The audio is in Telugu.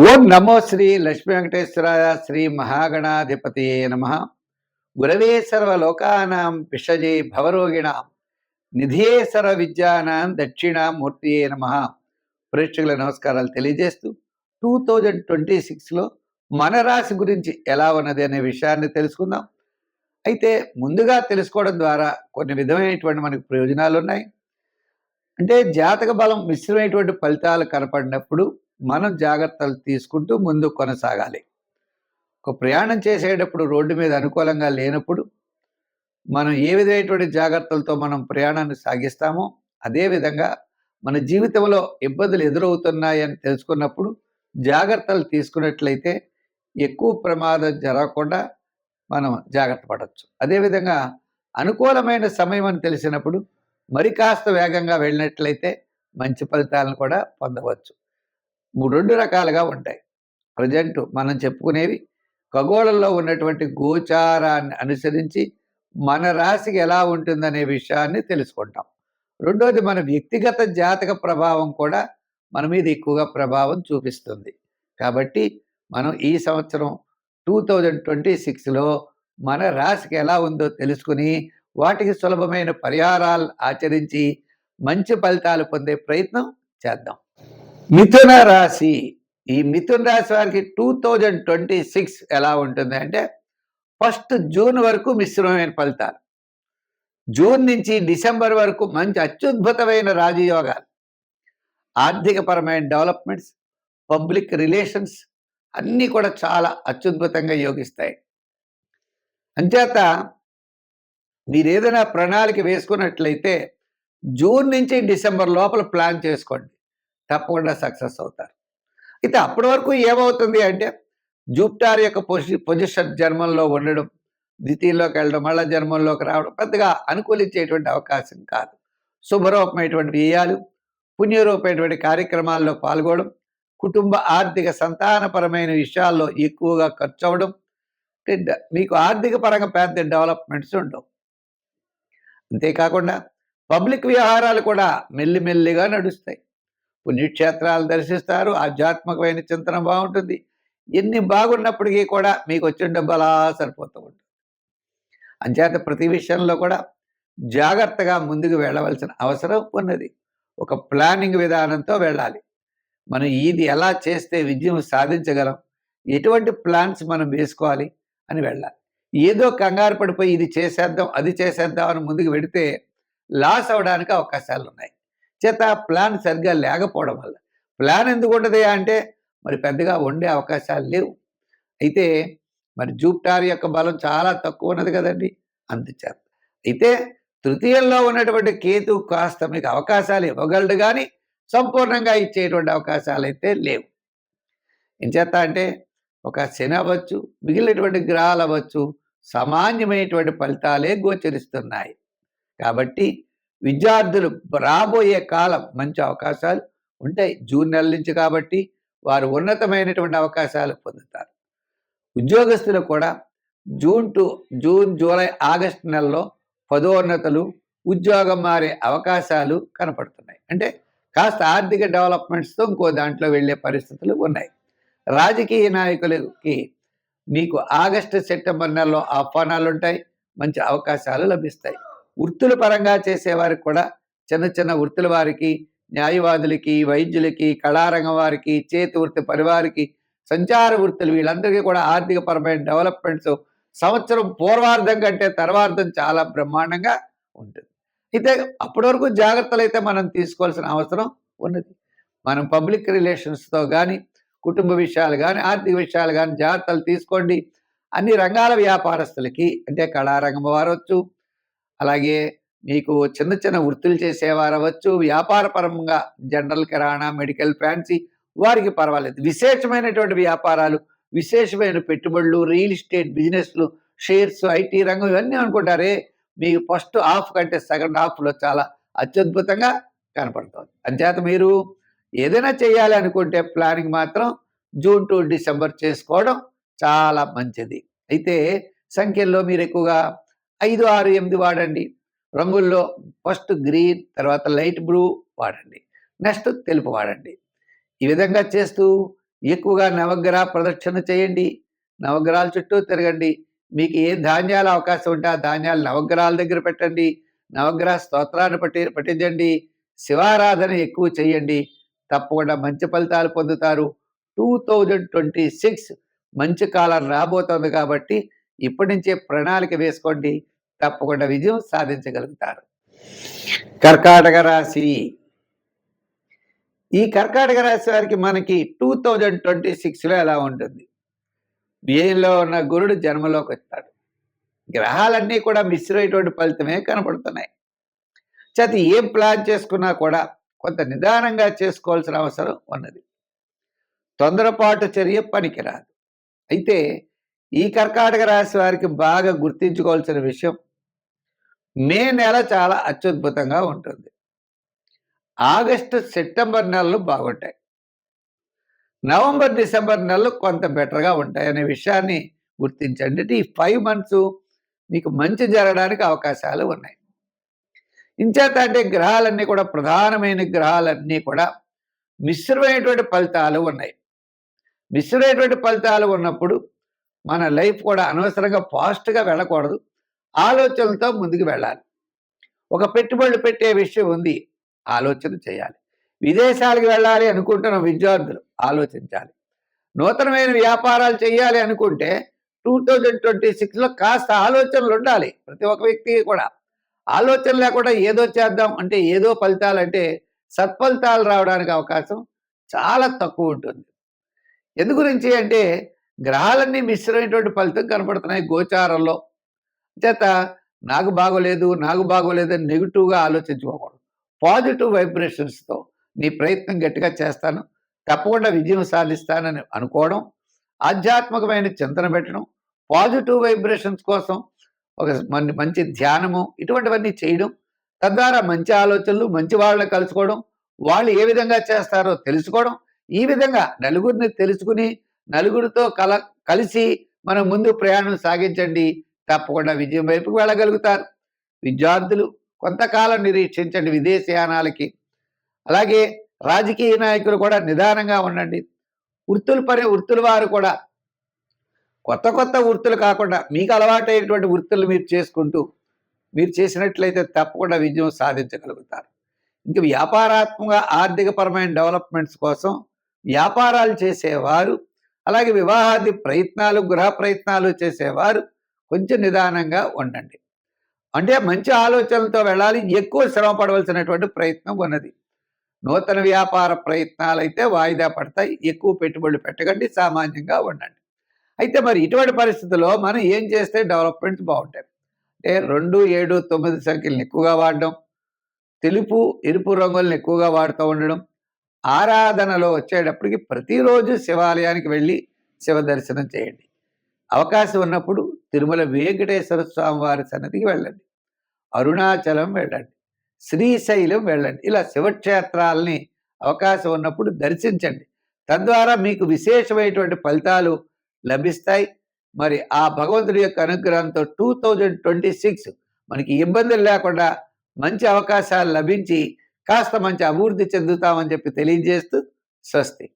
ఓం నమో శ్రీ లక్ష్మీ వెంకటేశ్వరాయ శ్రీ మహాగణాధిపతి నమ. గురవే సర్వలోకానాం విషజే భవరోగిణాం. నిధియే సర్వ విద్యానాం దక్షిణామూర్తియే నమ. ప్రేక్షకుల నమస్కారాలు తెలియజేస్తూ టూ థౌజండ్ ట్వంటీ సిక్స్లో మన రాశి గురించి ఎలా ఉన్నది అనే విషయాన్ని తెలుసుకుందాం. అయితే ముందుగా తెలుసుకోవడం ద్వారా కొన్ని విధమైనటువంటి మనకు ప్రయోజనాలు ఉన్నాయి అంటే జాతక బలం మిశ్రమైనటువంటి ఫలితాలు కనపడినప్పుడు మనం జాగ్రత్తలు తీసుకుంటూ ముందు కొనసాగాలి. ఒక ప్రయాణం చేసేటప్పుడు రోడ్డు మీద అనుకూలంగా లేనప్పుడు మనం ఏ విధమైనటువంటి జాగ్రత్తలతో మనం ప్రయాణాన్ని సాగిస్తామో అదేవిధంగా మన జీవితంలో ఇబ్బందులు ఎదురవుతున్నాయని తెలుసుకున్నప్పుడు జాగ్రత్తలు తీసుకున్నట్లయితే ఎక్కువ ప్రమాదం జరగకుండా మనం జాగ్రత్త పడవచ్చు అదేవిధంగా అనుకూలమైన సమయం అని తెలిసినప్పుడు మరి కాస్త వేగంగా వెళ్ళినట్లయితే మంచి ఫలితాలను కూడా పొందవచ్చు. మూడు రెండు రకాలుగా ఉంటాయి. ప్రజెంట్ మనం చెప్పుకునేవి ఖగోళంలో ఉన్నటువంటి గోచారాన్ని అనుసరించి మన రాశికి ఎలా ఉంటుందనే విషయాన్ని తెలుసుకుంటాం. రెండోది మన వ్యక్తిగత జాతక ప్రభావం కూడా మన మీద ఎక్కువగా ప్రభావం చూపిస్తుంది. కాబట్టి మనం ఈ సంవత్సరం టూ థౌజండ్ ట్వంటీ సిక్స్లో మన రాశికి ఎలా ఉందో తెలుసుకుని వాటికి సులభమైన పరిహారాలు ఆచరించి మంచి ఫలితాలు పొందే ప్రయత్నం చేద్దాం. మిథున రాశి. ఈ మిథున రాశి వారికి టూ థౌజండ్ ట్వంటీ సిక్స్ ఎలా ఉంటుంది అంటే ఫస్ట్ జూన్ వరకు మిశ్రమమైన ఫలితాలు. జూన్ నుంచి డిసెంబర్ వరకు మంచి అత్యద్భుతమైన రాజయోగాలు. ఆర్థికపరమైన డెవలప్మెంట్స్ పబ్లిక్ రిలేషన్స్ అన్నీ కూడా చాలా అత్యద్భుతంగా యోగిస్తాయి. అంచేత మీరు ఏదైనా ప్రణాళిక వేసుకున్నట్లయితే జూన్ నుంచి డిసెంబర్ లోపల ప్లాన్ చేసుకోండి. తప్పకుండా సక్సెస్ అవుతారు. అయితే అప్పటి వరకు ఏమవుతుంది అంటే జూపిటార్ యొక్క పొజి పొజిషన్ జన్మంలో ఉండడం ద్వితీయంలోకి వెళ్ళడం మళ్ళా జన్మంలోకి రావడం పెద్దగా అనుకూలించేటువంటి అవకాశం కాదు. శుభరూపమైనటువంటి వ్యయాలు పుణ్యరూపమైనటువంటి కార్యక్రమాల్లో పాల్గొనడం కుటుంబ ఆర్థిక సంతానపరమైన విషయాల్లో ఎక్కువగా ఖర్చు అవ్వడం మీకు ఆర్థిక పరంగా పెద్ద డెవలప్మెంట్స్ ఉండవు. అంతేకాకుండా పబ్లిక్ వ్యవహారాలు కూడా మెల్లిమెల్లిగా నడుస్తాయి. పుణ్యక్షేత్రాలు దర్శిస్తారు ఆధ్యాత్మికమైన చింతన బాగుంటుంది. ఎన్ని బాగున్నప్పటికీ కూడా మీకు వచ్చిన డబ్బు అలా సరిపోతూ ఉంటుంది. అంచేత ప్రతి విషయంలో కూడా జాగ్రత్తగా ముందుకు వెళ్ళవలసిన అవసరం ఉన్నది. ఒక ప్లానింగ్ విధానంతో వెళ్ళాలి. మనం ఇది ఎలా చేస్తే విజయం సాధించగలం? ఎటువంటి ప్లాన్స్ మనం వేసుకోవాలి అని వెళ్ళాలి. ఏదో కంగారు పడిపోయి ఇది చేసేద్దాం అది చేసేద్దాం అని ముందుకు వెడితే లాస్ అవడానికి అవకాశాలు ఉన్నాయి చేత ప్లాన్ సరిగ్గా లేకపోవడం వల్ల. ప్లాన్ ఎందుకు ఉండదు అంటే మరి పెద్దగా ఉండే అవకాశాలు లేవు. అయితే మరి జూప్టార్ యొక్క బలం చాలా తక్కువ ఉన్నది కదండి అందుచేత. అయితే తృతీయంలో ఉన్నటువంటి కేతు కాస్త మీకు అవకాశాలు ఇవ్వగలడు కానీ సంపూర్ణంగా ఇచ్చేటువంటి అవకాశాలు అయితే లేవు. ఏం చేస్తా అంటే ఒక శని అవ్వచ్చు మిగిలినటువంటి గ్రహాలు అవ్వచ్చు సామాన్యమైనటువంటి ఫలితాలే గోచరిస్తున్నాయి. కాబట్టి విద్యార్థులు రాబోయే కాలం మంచి అవకాశాలు ఉంటాయి. జూన్ నెల నుంచి కాబట్టి వారు ఉన్నతమైనటువంటి అవకాశాలు పొందుతారు. ఉద్యోగస్తులు కూడా June to June July August నెలలో పదోన్నతలు ఉద్యోగం మారే అవకాశాలు కనపడుతున్నాయి. అంటే కాస్త ఆర్థిక డెవలప్మెంట్స్తో ఇంకో దాంట్లో వెళ్ళే పరిస్థితులు ఉన్నాయి. రాజకీయ నాయకులకి మీకు ఆగస్టు సెప్టెంబర్ నెలలో ఆహ్వానాలు ఉంటాయి. మంచి అవకాశాలు లభిస్తాయి. వృత్తుల పరంగా చేసేవారికి కూడా చిన్న చిన్న వృత్తుల వారికి న్యాయవాదులకి వైద్యులకి కళారంగం వారికి చేతి వృత్తి పరివారికి సంచార వృత్తులు వీళ్ళందరికీ కూడా ఆర్థిక పరమైన డెవలప్మెంట్స్ సంవత్సరం పూర్వార్థం కంటే తర్వార్థం చాలా బ్రహ్మాండంగా ఉంటుంది. అయితే అప్పటి వరకు జాగ్రత్తలు అయితే మనం తీసుకోవాల్సిన అవసరం ఉన్నది. మనం పబ్లిక్ రిలేషన్స్తో కానీ కుటుంబ విషయాలు కానీ ఆర్థిక విషయాలు కానీ జాగ్రత్తలు తీసుకోండి. అన్ని రంగాల వ్యాపారస్తులకి అంటే కళారంగం వారవచ్చు అలాగే మీకు చిన్న చిన్న వృత్తులు చేసేవారు అవ్వచ్చు వ్యాపారపరంగా జనరల్ కిరాణా మెడికల్ ఫ్యాన్సీ వారికి పర్వాలేదు. విశేషమైనటువంటి వ్యాపారాలు విశేషమైన పెట్టుబడులు రియల్ ఎస్టేట్ బిజినెస్లు షేర్స్ ఐటీ రంగం ఇవన్నీ అనుకుంటారే మీకు ఫస్ట్ హాఫ్ కంటే సెకండ్ హాఫ్లో చాలా అత్యద్భుతంగా కనపడుతుంది అంచేత మీరు ఏదైనా చేయాలి అనుకుంటే ప్లానింగ్ మాత్రం జూన్ టు డిసెంబర్ చేసుకోవడం చాలా మంచిది. అయితే సంఖ్యల్లో మీరు ఎక్కువగా ఐదు ఆరు ఎనిమిది వాడండి. రంగుల్లో ఫస్ట్ గ్రీన్ తర్వాత లైట్ బ్లూ వాడండి. నెక్స్ట్ తెలుపు వాడండి. ఈ విధంగా చేస్తూ ఎక్కువగా నవగ్రహ ప్రదక్షిణ చేయండి. నవగ్రహాల చుట్టూ తిరగండి. మీకు ఏ ధాన్యాల అవకాశం ఉంటే ఆ ధాన్యాలు నవగ్రహాల దగ్గర పెట్టండి. నవగ్రహ స్తోత్రాన్ని పట్టి పఠించండి. శివారాధన ఎక్కువ చేయండి. తప్పకుండా మంచి ఫలితాలు పొందుతారు. టూ థౌజండ్ ట్వంటీ సిక్స్ మంచి కాలం రాబోతోంది కాబట్టి ఇప్పటి నుంచే ప్రణాళిక వేసుకోండి. తప్పకుండా విజయం సాధించగలుగుతారు. కర్కాటక రాశి. ఈ కర్కాటక రాశి వారికి మనకి టూ థౌజండ్ ట్వంటీ సిక్స్లో ఎలా ఉంటుంది? వ్యయంలో ఉన్న గురుడు జన్మలోకి వస్తాడు? గ్రహాలన్నీ కూడా మిశ్రమైనటువంటి ఫలితమే కనపడుతున్నాయి చేత ఏం ప్లాన్ చేసుకున్నా కూడా కొంత నిదానంగా చేసుకోవాల్సిన అవసరం ఉన్నది. తొందరపాటు చర్య పనికిరాదు. అయితే ఈ కర్కాటక రాశి వారికి బాగా గుర్తించుకోవాల్సిన విషయం మే నెల చాలా అత్యద్భుతంగా ఉంటుంది. ఆగస్టు సెప్టెంబర్ నెలలు బాగుంటాయి. నవంబర్ డిసెంబర్ నెలలు కొంత బెటర్గా ఉంటాయి అనే విషయాన్ని గుర్తించండి. అంటే ఈ ఫైవ్ మంత్స్ మీకు మంచి జరగడానికి అవకాశాలు ఉన్నాయి. ఇంచేత అంటే గ్రహాలన్నీ కూడా ప్రధానమైన గ్రహాలన్నీ కూడా మిశ్రమైనటువంటి ఫలితాలు ఉన్నాయి. మిశ్రమైనటువంటి ఫలితాలు ఉన్నప్పుడు మన లైఫ్ కూడా అనవసరంగా ఫాస్ట్గా వెళ్ళకూడదు. ఆలోచనలతో ముందుకు వెళ్ళాలి. ఒక పెట్టుబడులు పెట్టే విషయం ఉంది. ఆలోచన చేయాలి. విదేశాలకు వెళ్ళాలి అనుకుంటున్న విద్యార్థులు ఆలోచించాలి. నూతనమైన వ్యాపారాలు చేయాలి అనుకుంటే టూ థౌజండ్ ట్వంటీ సిక్స్లో కాస్త ఆలోచనలు ఉండాలి ప్రతి ఒక్క వ్యక్తికి కూడా. ఆలోచన లేకుండా ఏదో చేద్దాం అంటే ఏదో ఫలితాలు అంటే సత్ఫలితాలు రావడానికి అవకాశం చాలా తక్కువ ఉంటుంది. ఎందు గురించి అంటే గ్రహాలన్నీ మిశ్రమైనటువంటి ఫలితం కనపడుతున్నాయి గోచారంలో. చేత నాకు బాగోలేదు నాకు బాగోలేదు అని నెగిటివ్గా ఆలోచించుకోకూడదు. పాజిటివ్ వైబ్రేషన్స్తో నీ ప్రయత్నం గట్టిగా చేస్తాను. తప్పకుండా విజయం సాధిస్తానని అనుకోవడం ఆధ్యాత్మికమైన చింతన పెట్టడం పాజిటివ్ వైబ్రేషన్స్ కోసం ఒక మంచి ధ్యానము ఇటువంటివన్నీ చేయడం తద్వారా మంచి ఆలోచనలు మంచి వాళ్ళని కలుసుకోవడం వాళ్ళు ఏ విధంగా చేస్తారో తెలుసుకోవడం ఈ విధంగా నలుగురిని తెలుసుకుని నలుగురితో కల కలిసి మనం ముందు ప్రయాణం సాగించండి. తప్పకుండా విజయం వైపుకు వెళ్ళగలుగుతారు. విద్యార్థులు కొంతకాలం నిరీక్షించండి విదేశయానాలకి. అలాగే రాజకీయ నాయకులు కూడా నిదానంగా ఉండండి. వృత్తులు పని వృత్తుల వారు కూడా. కొత్త కొత్త వృత్తులు కాకుండా మీకు అలవాటైనటువంటి వృత్తులు మీరు చేసుకుంటూ మీరు చేసినట్లయితే తప్పకుండా విజయం సాధించగలుగుతారు. ఇంక వ్యాపారాత్మక ఆర్థికపరమైన డెవలప్మెంట్స్ కోసం వ్యాపారాలు చేసేవారు. అలాగే వివాహాది ప్రయత్నాలు గృహ ప్రయత్నాలు చేసేవారు. కొంచెం నిదానంగా ఉండండి. అంటే మంచి ఆలోచనలతో వెళ్ళాలి ఎక్కువ శ్రమ పడవలసినటువంటి ప్రయత్నం ఉన్నది. నూతన వ్యాపార ప్రయత్నాలు అయితే వాయిదా పడతాయి ఎక్కువ పెట్టుబడులు పెట్టకండి సామాన్యంగా ఉండండి. అయితే మరి ఇటువంటి పరిస్థితుల్లో మనం ఏం చేస్తే డెవలప్మెంట్స్ బాగుంటాయి? అంటే రెండు ఏడు తొమ్మిది సంఖ్యలను ఎక్కువగా వాడడం తెలుపు ఎరుపు రంగులను ఎక్కువగా వాడుతూ ఉండడం ఆరాధనలో వచ్చేటప్పటికి ప్రతిరోజు శివాలయానికి వెళ్ళి శివ దర్శనం చేయండి. అవకాశం ఉన్నప్పుడు తిరుమల వెంకటేశ్వర స్వామి వారి సన్నిధికి వెళ్ళండి. అరుణాచలం వెళ్ళండి. శ్రీశైలం వెళ్ళండి. ఇలా శివక్షేత్రాలని అవకాశం ఉన్నప్పుడు దర్శించండి. తద్వారా మీకు విశేషమైనటువంటి ఫలితాలు లభిస్తాయి. మరి ఆ భగవంతుడి యొక్క అనుగ్రహంతో టూ థౌజండ్ ట్వంటీ సిక్స్ మనకి ఇబ్బందులు లేకుండా మంచి అవకాశాలు లభించి కాస్త మంచి అభివృద్ధి చెందుతామని చెప్పి తెలియజేస్తూ స్వస్తి.